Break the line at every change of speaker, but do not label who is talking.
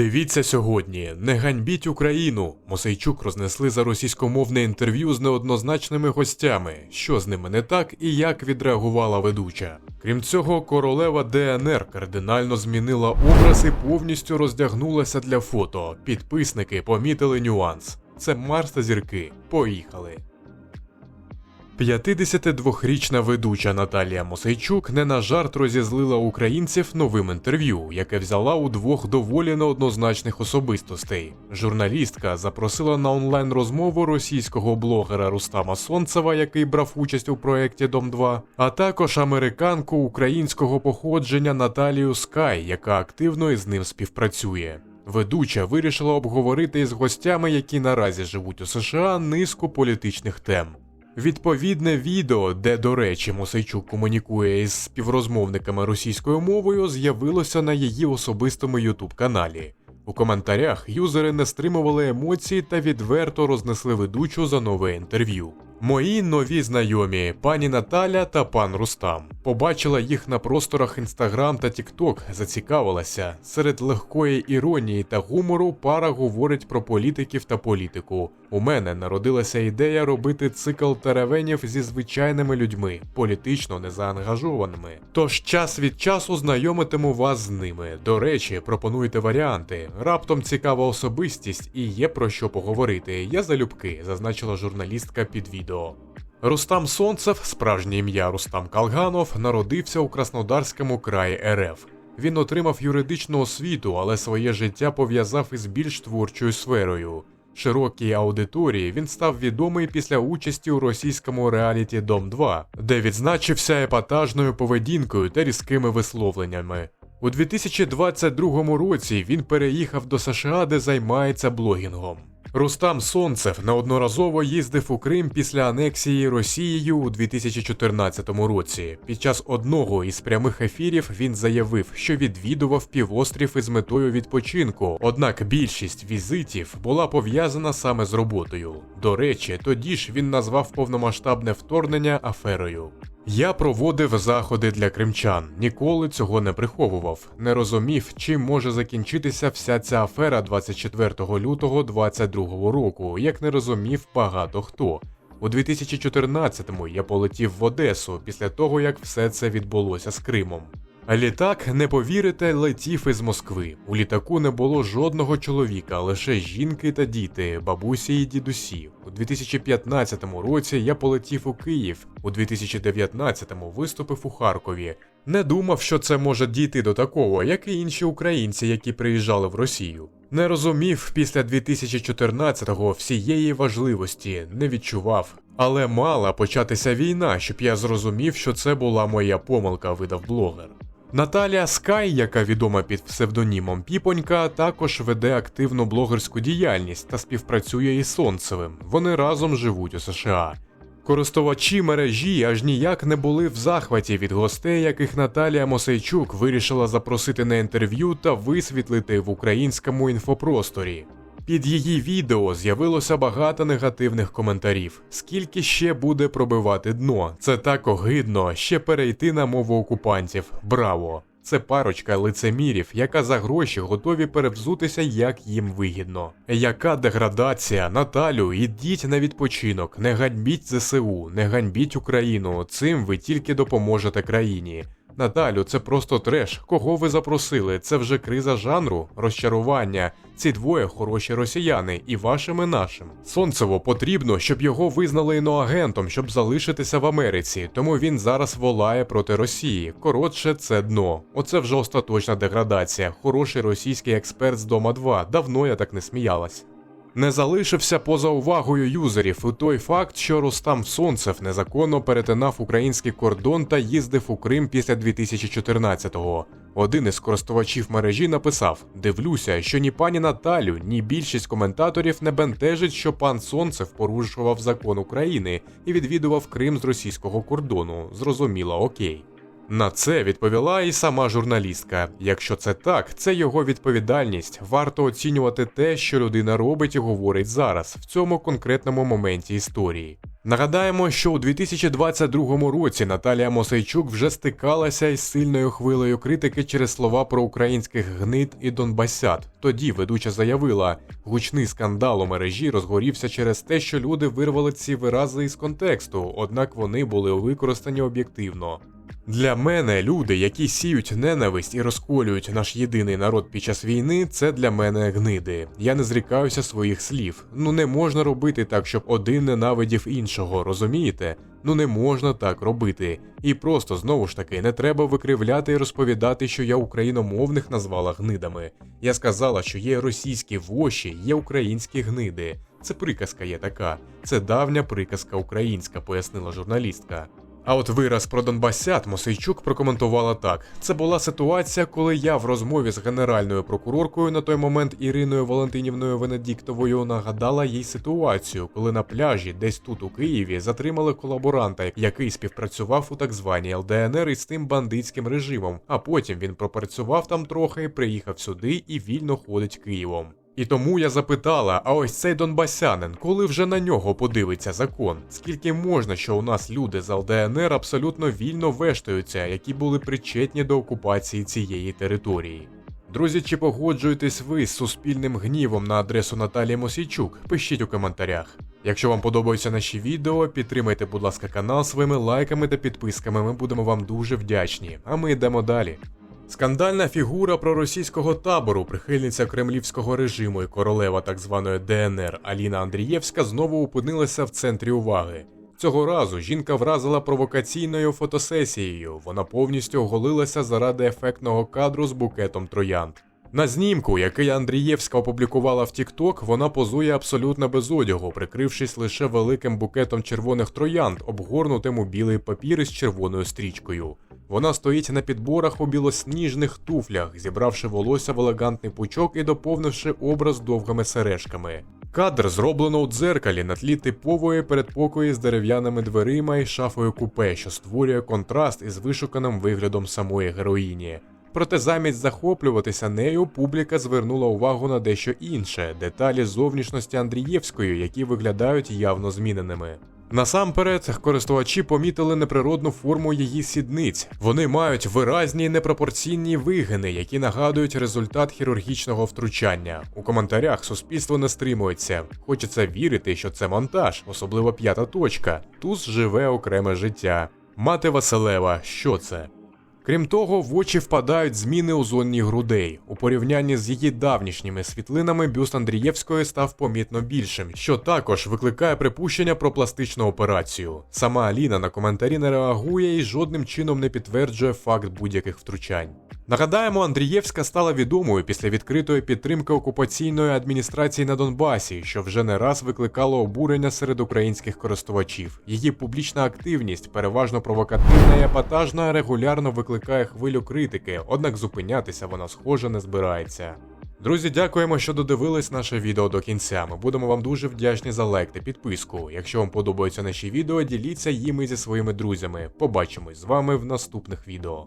Дивіться сьогодні, не ганьбіть Україну. Мосейчук рознесли за російськомовне інтерв'ю з неоднозначними гостями, що з ними не так і як відреагувала ведуча. Крім цього, королева ДНР кардинально змінила образ і повністю роздягнулася для фото. Підписники помітили нюанс. Це Марс та зірки. Поїхали. 52-річна ведуча Наталія Мосейчук не на жарт розізлила українців новим інтерв'ю, яке взяла у двох доволі неоднозначних особистостей. Журналістка запросила на онлайн розмову російського блогера Рустама Сонцева, який брав участь у проєкті Дом 2, а також американку українського походження Наталію Скай, яка активно із ним співпрацює. Ведуча вирішила обговорити із гостями, які наразі живуть у США, низку політичних тем. Відповідне відео, де, до речі, Мосейчук комунікує із співрозмовниками російською мовою, з'явилося на її особистому ютуб каналі. У коментарях юзери не стримували емоцій та відверто рознесли ведучу за нове інтерв'ю. Мої нові знайомі, пані Наталя та пан Рустам. Побачила їх на просторах Інстаграм та Тікток, зацікавилася. Серед легкої іронії та гумору пара говорить про політиків та політику. У мене народилася ідея робити цикл теревенів зі звичайними людьми, політично незаангажованими. Тож час від часу знайомитиму вас з ними. До речі, пропонуйте варіанти. Раптом цікава особистість і є про що поговорити. Я залюбки, зазначила журналістка під відео. Рустам Сонцев, справжнє ім'я Рустам Калганов, народився у Краснодарському краї РФ. Він отримав юридичну освіту, але своє життя пов'язав із більш творчою сферою. Широкій аудиторії він став відомий після участі у російському реаліті Дом 2, де відзначився епатажною поведінкою та різкими висловленнями. У 2022 році він переїхав до США, де займається блогінгом. Рустам Сонцев неодноразово їздив у Крим після анексії Росією у 2014 році. Під час одного із прямих ефірів він заявив, що відвідував півострів із метою відпочинку. Однак більшість візитів була пов'язана саме з роботою. До речі, тоді ж він назвав повномасштабне вторгнення аферою. Я проводив заходи для кримчан, ніколи цього не приховував, не розумів, чим може закінчитися вся ця афера 24 лютого 2022 року, як не розумів багато хто. У 2014-му я полетів в Одесу після того, як все це відбулося з Кримом. Літак, не повірите, летів із Москви. У літаку не було жодного чоловіка, лише жінки та діти, бабусі і дідусі. У 2015 році я полетів у Київ, у 2019-му виступив у Харкові. Не думав, що це може дійти до такого, як і інші українці, які приїжджали в Росію. Не розумів після 2014-го всієї важливості, не відчував. Але мала початися війна, щоб я зрозумів, що це була моя помилка, видав блогер. Наталія Скай, яка відома під псевдонімом Піпонька, також веде активну блогерську діяльність та співпрацює із Сонцевим. Вони разом живуть у США. Користувачі мережі аж ніяк не були в захваті від гостей, яких Наталія Мосейчук вирішила запросити на інтерв'ю та висвітлити в українському інфопросторі. Під її відео з'явилося багато негативних коментарів. Скільки ще буде пробивати дно? Це так огидно, ще перейти на мову окупантів. Браво! Це парочка лицемірів, яка за гроші готові перевзутися, як їм вигідно. Яка деградація, Наталю, ідіть на відпочинок, не ганьбіть ЗСУ, не ганьбіть Україну. Цим ви тільки допоможете країні. Наталю, це просто треш. Кого ви запросили? Це вже криза жанру, розчарування. Ці двоє хороші росіяни, і вашим і нашим. Сонцево потрібно, щоб його визнали іноагентом, щоб залишитися в Америці. Тому він зараз волає проти Росії. Коротше, це дно. Оце вже остаточна деградація. Хороший російський експерт з дома 2. Давно я так не сміялась. Не залишився поза увагою юзерів і той факт, що Рустам Сонцев незаконно перетинав український кордон та їздив у Крим після 2014-го. Один із користувачів мережі написав: Дивлюся, що ні пані Наталю, ні більшість коментаторів не бентежить, що пан Сонцев порушував закон України і відвідував Крим з російського кордону. Зрозуміло, окей. На це відповіла і сама журналістка. Якщо це так, це його відповідальність. Варто оцінювати те, що людина робить і говорить зараз, в цьому конкретному моменті історії. Нагадаємо, що у 2022 році Наталія Мосейчук вже стикалася із сильною хвилею критики через слова про українських гнид і донбасят. Тоді ведуча заявила, гучний скандал у мережі розгорівся через те, що люди вирвали ці вирази із контексту, однак вони були використані об'єктивно. Для мене люди, які сіють ненависть і розколюють наш єдиний народ під час війни, це для мене гниди. Я не зрікаюся своїх слів. Ну не можна робити так, щоб один ненавидів іншого, розумієте? Ну не можна так робити. І просто знову ж таки не треба викривляти і розповідати, що я україномовних назвала гнидами. Я сказала, що є російські воші, є українські гниди. Це приказка є така. Це давня приказка українська, пояснила журналістка. А от вираз про Донбасят Мосейчук прокоментувала так: це була ситуація, коли я в розмові з генеральною прокуроркою на той момент Іриною Валентинівною Венедіктовою нагадала їй ситуацію, коли на пляжі, десь тут у Києві, затримали колаборанта, який співпрацював у так званій ЛДНР із тим бандитським режимом. А потім він пропрацював там трохи, приїхав сюди і вільно ходить Києвом. І тому я запитала: а ось цей донбасянин, коли вже на нього подивиться закон? Скільки можна, що у нас люди з ЛДНР абсолютно вільно вештаються, які були причетні до окупації цієї території? Друзі, чи погоджуєтесь ви з суспільним гнівом на адресу Наталії Мосійчук? Пишіть у коментарях. Якщо вам подобаються наші відео, підтримайте, будь ласка, канал своїми лайками та підписками. Ми будемо вам дуже вдячні. А ми йдемо далі. Скандальна фігура проросійського табору, прихильниця кремлівського режиму і королева так званої ДНР Аліна Андрієвська знову опинилася в центрі уваги. Цього разу жінка вразила провокаційною фотосесією. Вона повністю оголилася заради ефектного кадру з букетом троянд. На знімку, який Андрієвська опублікувала в TikTok, вона позує абсолютно без одягу, прикрившись лише великим букетом червоних троянд, обгорнутим у білий папір із червоною стрічкою. Вона стоїть на підборах у білосніжних туфлях, зібравши волосся в елегантний пучок і доповнивши образ довгими сережками. Кадр зроблено у дзеркалі на тлі типової передпокої з дерев'яними дверима і шафою купе, що створює контраст із вишуканим виглядом самої героїні. Проте замість захоплюватися нею, публіка звернула увагу на дещо інше деталі зовнішності Андрієвської, які виглядають явно зміненими. Насамперед, користувачі помітили неприродну форму її сідниць. Вони мають виразні непропорційні вигини, які нагадують результат хірургічного втручання. У коментарях суспільство не стримується. Хочеться вірити, що це монтаж, особливо п'ята точка. Туз живе окреме життя. Мати Василева, що це? Крім того, в очі впадають зміни у зоні грудей. У порівнянні з її давнішніми світлинами бюст Андрієвської став помітно більшим, що також викликає припущення про пластичну операцію. Сама Аліна на коментарі не реагує і жодним чином не підтверджує факт будь-яких втручань. Нагадаємо, Андрієвська стала відомою після відкритої підтримки окупаційної адміністрації на Донбасі, що вже не раз викликало обурення серед українських користувачів. Її публічна активність, переважно провокативна і епатажна, регулярно викликає хвилю критики, однак зупинятися вона схоже не збирається. Друзі, дякуємо, що додивились наше відео до кінця. Ми будемо вам дуже вдячні за лайк та підписку. Якщо вам подобаються наші відео, діліться їми зі своїми друзями. Побачимось з вами в наступних відео.